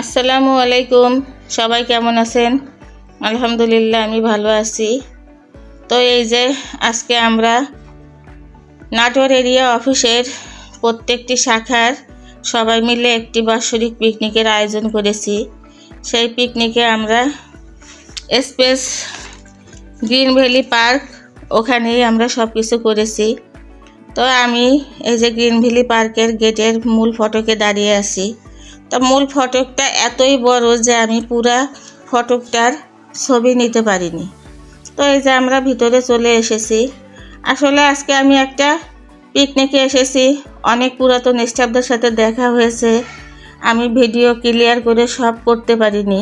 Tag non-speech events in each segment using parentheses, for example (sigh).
আসসালামু আলাইকুম। সবাই কেমন আছেন? আলহামদুলিল্লাহ, আমি ভালো আছি। তো এই যে আজকে আমরা নাটোর এরিয়া অফিসের প্রত্যেকটি শাখার সবাই মিলে একটি বাৎসরিক পিকনিকের আয়োজন করেছি। সেই পিকনিকে আমরা স্পেস গ্রিন ভ্যালি পার্ক ওখানেই আমরা সব কিছু করেছি। তো আমি এই যে গ্রিন ভ্যালি পার্কের গেটের মূল ফটকে দাঁড়িয়ে আছি। তো মূল ফটকটা এতই বড় যে আমি পুরা ফটকটার ছবি নিতে পারিনি। তো এই যে আমরা ভিতরে চলে এসেছি। আসলে আজকে আমি একটা পিকনিকে এসেছি। অনেক পুরাতন স্টাফদের সাথে দেখা হয়েছে। আমি ভিডিও ক্লিয়ার করে সব করতে পারিনি।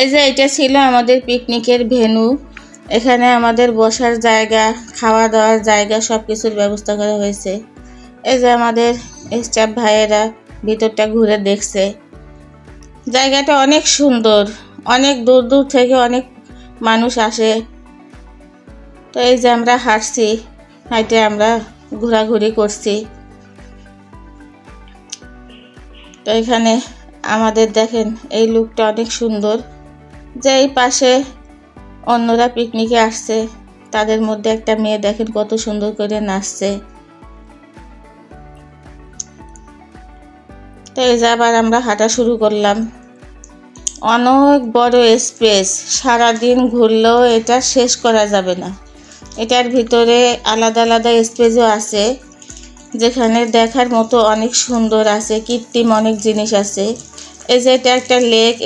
এই যে এটা ছিল আমাদের পিকনিকের ভেন্যু এখানে আমাদের বসার জায়গা খাওয়া দাওয়ার জায়গা সব কিছুর ব্যবস্থা করা হয়েছে। এই যে আমাদের স্টাফ ভাইয়েরা ভিতরটা ঘুরে দেখছে। জায়গাটা অনেক সুন্দর, অনেক দূর দূর থেকে অনেক মানুষ আসে। তো এই যে আমরা হাঁটছি হাইটে আমরা ঘোরাঘুরি করছি। তো এখানে আমাদের দেখেন এই লুকটা অনেক সুন্দর। যে এই পাশে অন্যরা পিকনিকে আসছে, তাদের মধ্যে একটা মেয়ে দেখেন কত সুন্দর করে নাচছে। তো এই যে আবার আমরা হাঁটা শুরু করলাম। অনেক বড় স্পেস সারাদিন ঘুরলেও এটা শেষ করা যাবে না। এটার ভিতরে আলাদা আলাদা স্পেসও আছে, যেখানে দেখার মতো অনেক সুন্দর আছে, কৃত্রিম অনেক জিনিস আছে। এই যে এটা একটা লেক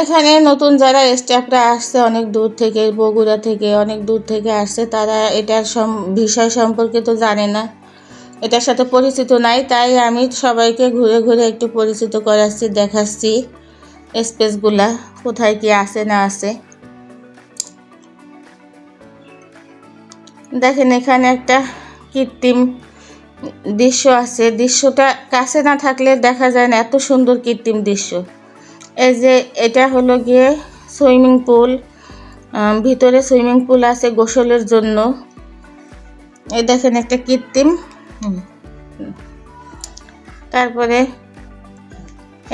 এখানে নতুন যারা স্টাফরা আসছে অনেক দূর থেকে, বগুড়া থেকে অনেক দূর থেকে আসছে, তারা এটার বিষয় সম্পর্কে তো জানে না। এটার সাথে পরিচিত নাই, তাই আমি সবাইকে ঘুরে ঘুরে একটু পরিচিত করাচ্ছি, দেখাচ্ছি স্পেসগুলা, কোথায় কি আছে না আছে দেখেন এখানে একটা কৃত্রিম দৃশ্য আছে, দৃশ্যটা কাছে না থাকলে দেখা যায় না, এত সুন্দর কৃত্রিম দৃশ্য এই যে এটা হলো গিয়ে সুইমিং পুল ভিতরে সুইমিং পুল আছে গোসলের জন্য এই দেখেন একটা কৃত্রিম। তারপরে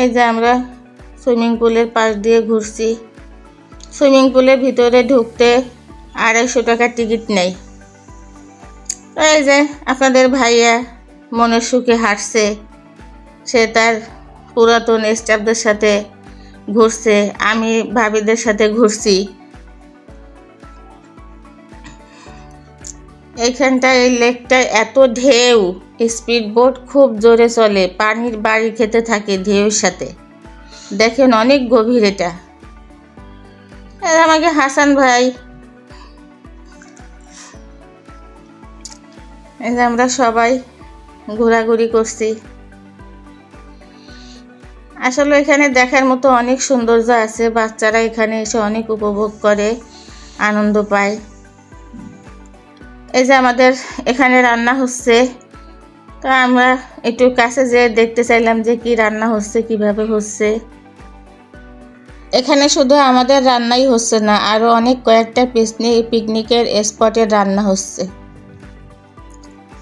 এই যে আমরা সুইমিং পুলের পাশ দিয়ে ঘুরছি। সুইমিং পুলের ভিতরে ঢুকতে আড়াইশো টাকা টিকিট নেই। এই যে আপনাদের ভাইয়া মনের সুখে হাঁটছে, সে তার পুরাতন স্টাফদের সাথে ঘুরছে, আমি ভাবিদের সাথে ঘুরছি। এইখানটা এই লেকটায় এত ঢেউ স্পিড বোট খুব জোরে চলে, পানির বাড়ি খেতে থাকে ঢেউর সাথে। দেখেন অনেক গভীর এটা। আমাকে হাসান ভাই। এই যে আমরা সবাই ঘোরাঘুরি করছি। আসলে এখানে দেখার মতো অনেক সৌন্দর্য আছে, বাচ্চারা এখানে এসে অনেক উপভোগ করে, আনন্দ পায়। এই যে আমাদের এখানে রান্না হচ্ছে। তো আমরা একটু কাছে যে দেখতে চাইলাম যে কি রান্না হচ্ছে, কীভাবে হচ্ছে। এখানে শুধু আমাদের রান্নাই হচ্ছে না আরও অনেক কয়েকটা পিকনিক, পিকনিকের স্পটের রান্না হচ্ছে।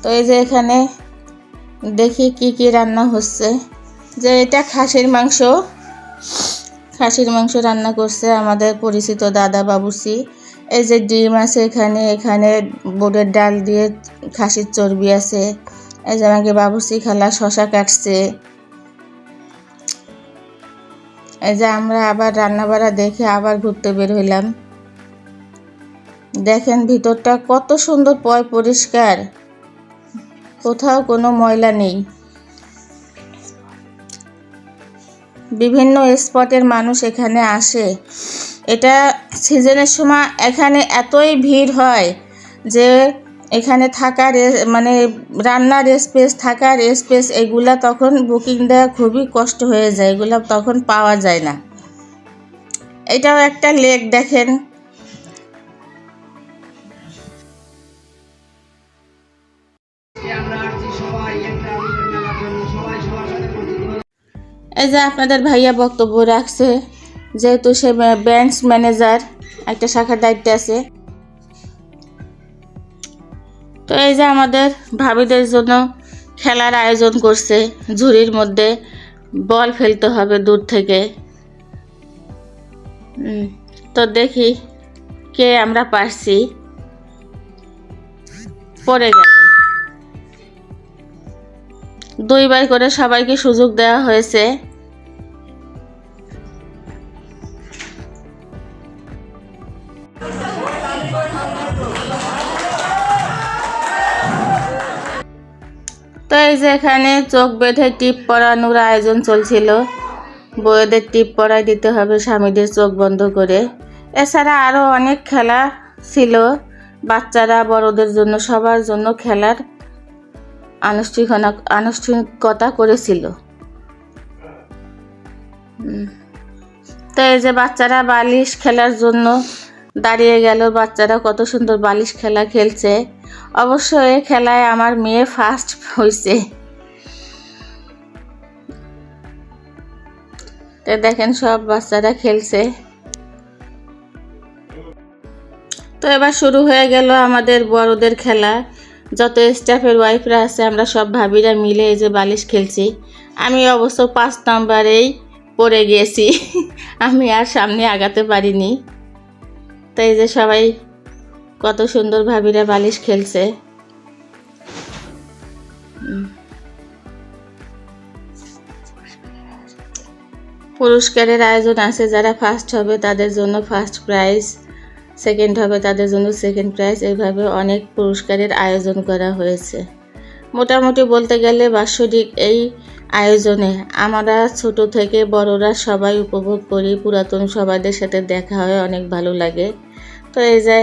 তো এই যে এখানে দেখি কি কি রান্না হচ্ছে। যে এটা খাসির মাংস। খাসির মাংস রান্না করছে আমাদের পরিচিত দাদা বাবুসি। এই যে ডিম আছে এখানে এখানে বোর্ডের ডাল দিয়ে খাসির চর্বি আছে। এই যে আমাকে বাবুসি খালা শশা কাটছে। এই যে আমরা আবার রান্না বাড়া দেখে আবার ঘুরতে বের হইলাম। দেখেন ভিতরটা কত সুন্দর পয় পরিষ্কার। কোথাও কোনো ময়লা নেই। বিভিন্ন স্পটের মানুষ এখানে আসে। এটা সিজনের সময় এখানে এতই ভিড় হয় যে এখানে থাকার মানে রান্নার স্পেস থাকার স্পেস এগুলা তখন বুকিং দেওয়া খুবই কষ্ট হয়ে যায়। এগুলো তখন পাওয়া যায় না। এটাও একটা লেক দেখেন। আমরা সবাই একটা এই যে আপনাদের ভাইয়া বক্তব্য রাখছে, যেহেতু সে ব্যাংক ম্যানেজার একটা শাখার দায়িত্বে আছে। তো এই যে আমাদের ভাবিদের জন্য খেলার আয়োজন করছে, ঝুড়ির মধ্যে বল ফেলতে হবে দূর থেকে। তো দেখি কে আমরা পারছি। পড়ে গেল। দুইবার করে সবাইকে সুযোগ দেওয়া হয়েছে। তো এই যে এখানে চোখ বেঁধে টিপ পরানোর আয়োজন চলছিল। বউদের টিপ পরাই দিতে হবে স্বামীদের চোখ বন্ধ করে। এছাড়া আরও অনেক খেলা ছিল। বাচ্চারা, বড়দের জন্য, সবার জন্য খেলার আনুষ্ঠানিকতা আনুষ্ঠানিকতা করেছিল। তো এই যে বাচ্চারা বালিশ খেলার জন্য দাঁড়িয়ে গেল, বাচ্চারা কত সুন্দর বালিশ খেলা খেলছে। অবশ্য এই খেলায় আমার মেয়ে ফার্স্ট হয়েছে দেখেন সব বাচ্চারা খেলছে। তো এবার শুরু হয়ে গেল আমাদের বড়দের খেলা। যত স্টাফের ওয়াইফরা আছে, আমরা সব ভাবিরা মিলে এই যে বালিশ খেলছি। আমি অবশ্য পাঁচ নাম্বারেই পড়ে গিয়েছি। (laughs) আমি আর সামনে আগাতে পারিনি। তাই যে সবাই কত সুন্দর ভাবিরা বালিশ খেলছে। পুরস্কারের আয়োজন আছে, যারা ফার্স্ট হবে, তাদের জন্য ফার্স্ট প্রাইজ সেকেন্ড হবে, তাদের জন্য সেকেন্ড প্রাইজ এইভাবে অনেক পুরস্কারের আয়োজন করা হয়েছে। মোটামুটি বলতে গেলে বাৎসরিক এই আয়োজনে আমরা ছোট থেকে বড়রা সবাই উপভোগ করি, পুরাতন সবাইদের সাথে দেখা হয়, অনেক ভালো লাগে। তো এই যে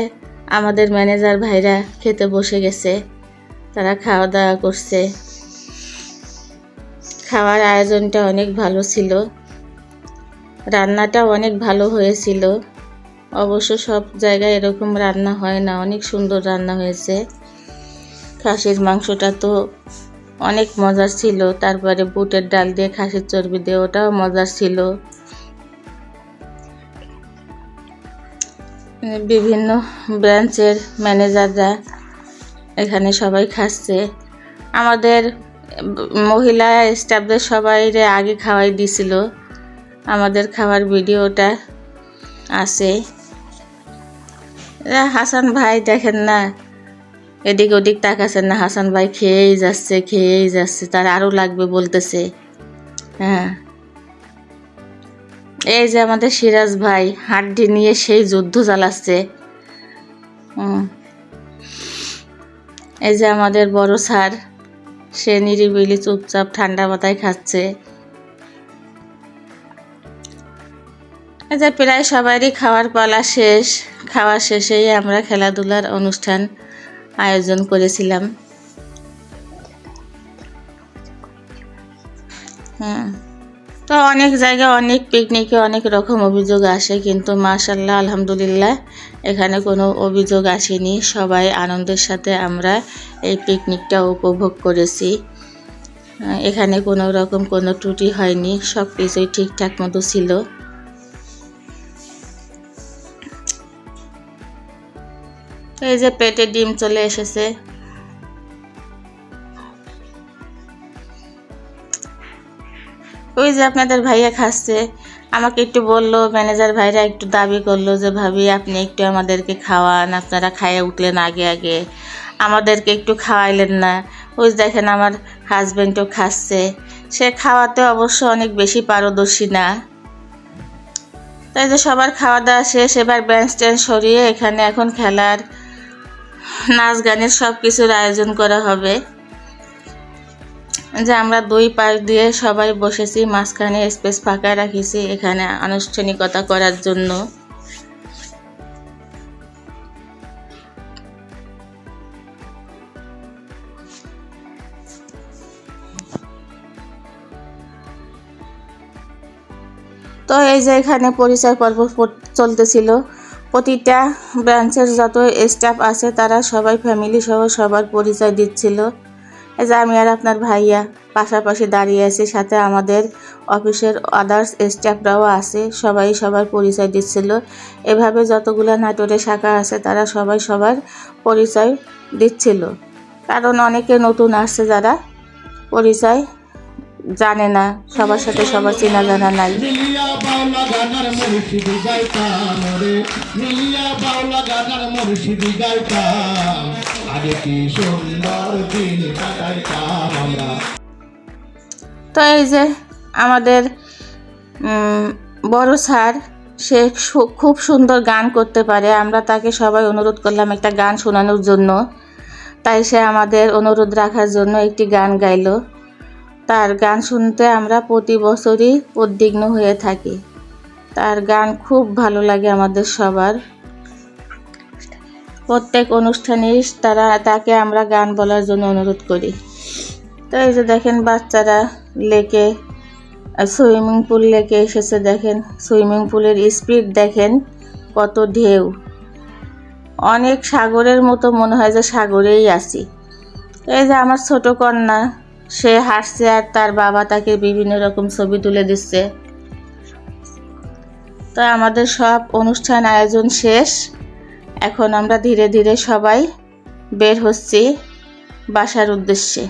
আমাদের ম্যানেজার ভাইরা খেতে বসে গেছে, তারা খাওয়া দাওয়া করছে। খাওয়ার আয়োজনটা অনেক ভালো ছিল। রান্নাটা অনেক ভালো হয়েছিল। অবশ্য সব জায়গায় এরকম রান্না হয় না, অনেক সুন্দর রান্না হয়েছে। খাসির মাংসটা তো অনেক মজার ছিল, তারপরে বুটের ডাল দিয়ে খাসির চর্বি দিয়ে ওটাও মজার ছিল। বিভিন্ন ব্রাঞ্চের ম্যানেজাররা এখানে সবাই খাচ্ছে। আমাদের মহিলা স্টাফদের সবাই আগে খাওয়াই দিছিল। আমাদের খাওয়ার ভিডিওটা আছে। হাসান ভাই দেখেন না। এদিক ওদিক তাকাচ্ছেন না। হাসান ভাই খেয়েই যাচ্ছে খেয়েই যাচ্ছে। তার আরও লাগবে বলতেছে। হ্যাঁ। এই যে আমাদের সিরাজ ভাই, হাড্ডি নিয়ে সেই যুদ্ধ চালাচ্ছে। এই যে আমাদের বড় স্যার, সে নিরিবিলি চুপচাপ ঠান্ডা মাথায় খাচ্ছে। যে প্রায় সবারই খাওয়ার পালা শেষ। খাওয়া শেষেই আমরা খেলাধুলার অনুষ্ঠান আয়োজন করেছিলাম। হ্যাঁ তো অনেক জায়গায় অনেক পিকনিকে অনেক রকম অভিযোগ আসে, কিন্তু মাশাল্লাহ আলহামদুলিল্লাহ, এখানে কোনো অভিযোগ আসেনি। সবাই আনন্দের সাথে আমরা এই পিকনিকটা উপভোগ করেছি। এখানে কোনো রকম কোনো ত্রুটি হয়নি সব কিছুই ঠিকঠাক মতো ছিল। এই যে পেটে ডিম চলে এসেছে। ওই যে আপনাদের ভাইয়া খাচ্ছে, আমাকে একটু বলল, ম্যানেজার ভাইরা একটু দাবি করল যে, ভাবি, আপনি একটু আমাদেরকে খাওয়ান, আপনারা খাইয়ে উঠলেন আগে আগে। আমাদেরকে একটু খাওয়াইলেন না। ওই দেখেন আমার হাজব্যান্ডও খাচ্ছে। সে খাওয়াতে অবশ্য অনেক বেশি পারদর্শী না। তাই যে সবার খাওয়া দাওয়া শেষ, এবার বেঞ্চ টেঞ্চ সরিয়ে এখানে এখন খেলার নাচ গানের সব কিছুর আয়োজন করা হবে। যে আমরা দুই পাশ দিয়ে সবাই বসেছি, মাঝখানে স্পেস ফাঁকা রাখিছি এখানে আনুষ্ঠানিকতা করার জন্য। তো এই যে এখানে পরিচয় পর্ব পর- চলতেছিল। প্রতিটা ব্রাঞ্চের যত স্টাফ আছে, তারা সবাই ফ্যামিলি সহ সবার পরিচয় দিচ্ছিল। যে আমি আর আপনার ভাইয়া পাশাপাশি দাঁড়িয়ে আছি, সাথে আমাদের অফিসের আদার্স স্টাফরাও আছে, সবাই সবার পরিচয় দিচ্ছিল। এভাবে যতগুলো নাটোরে শাখা আছে, তারা সবাই সবার পরিচয় দিচ্ছিল। কারণ অনেকে নতুন আসছে যারা পরিচয় জানে না, সবার সাথে সবার চেনা জানা নাই। বাউলা গানার মুর্শিদি গাইতাম রে। মিলিয়া বাউলা গানার মুর্শিদি গাইতাম। আগে কি সুন্দর দিন কাটাইতাম আমরা। তো এই যে আমাদের বড় স্যার, সে সু- খুব সুন্দর গান করতে পারে। আমরা তাকে সবাই অনুরোধ করলাম একটা গান শোনানোর জন্য। তাই সে আমাদের অনুরোধ রাখার জন্য একটি গান গাইলো। তার গান শুনতে আমরা প্রতি বছরই উদ্বিগ্ন হয়ে থাকি। তার গান খুব ভালো লাগে আমাদের সবার। প্রত্যেক অনুষ্ঠানেই তারা, তাকে আমরা গান বলার জন্য অনুরোধ করি। তো এই যে দেখেন বাচ্চারা লেকে সুইমিং পুল লেকে এসেছে দেখেন। সুইমিং পুলের স্পিড দেখেন কত ঢেউ। অনেক সাগরের মতো মনে হয় যে সাগরেই আছি। এই যে আমার ছোট কন্যা, সে হাসছে আর তার বাবা তাকে বিভিন্ন রকম ছবি তুলে দিচ্ছে। তো আমাদের সব অনুষ্ঠান আয়োজন শেষ। এখন আমরা ধীরে ধীরে সবাই বের হচ্ছি বাসার উদ্দেশ্যে।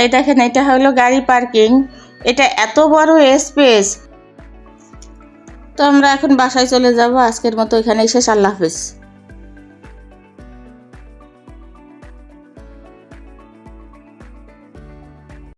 এই দেখেন, এটা হলো গাড়ি পার্কিং। এটা এত বড় স্পেস তো আমরা এখন বাসায় চলে যাব। আজকের মতো এখানেই শেষ। আল্লাহ হাফিজ।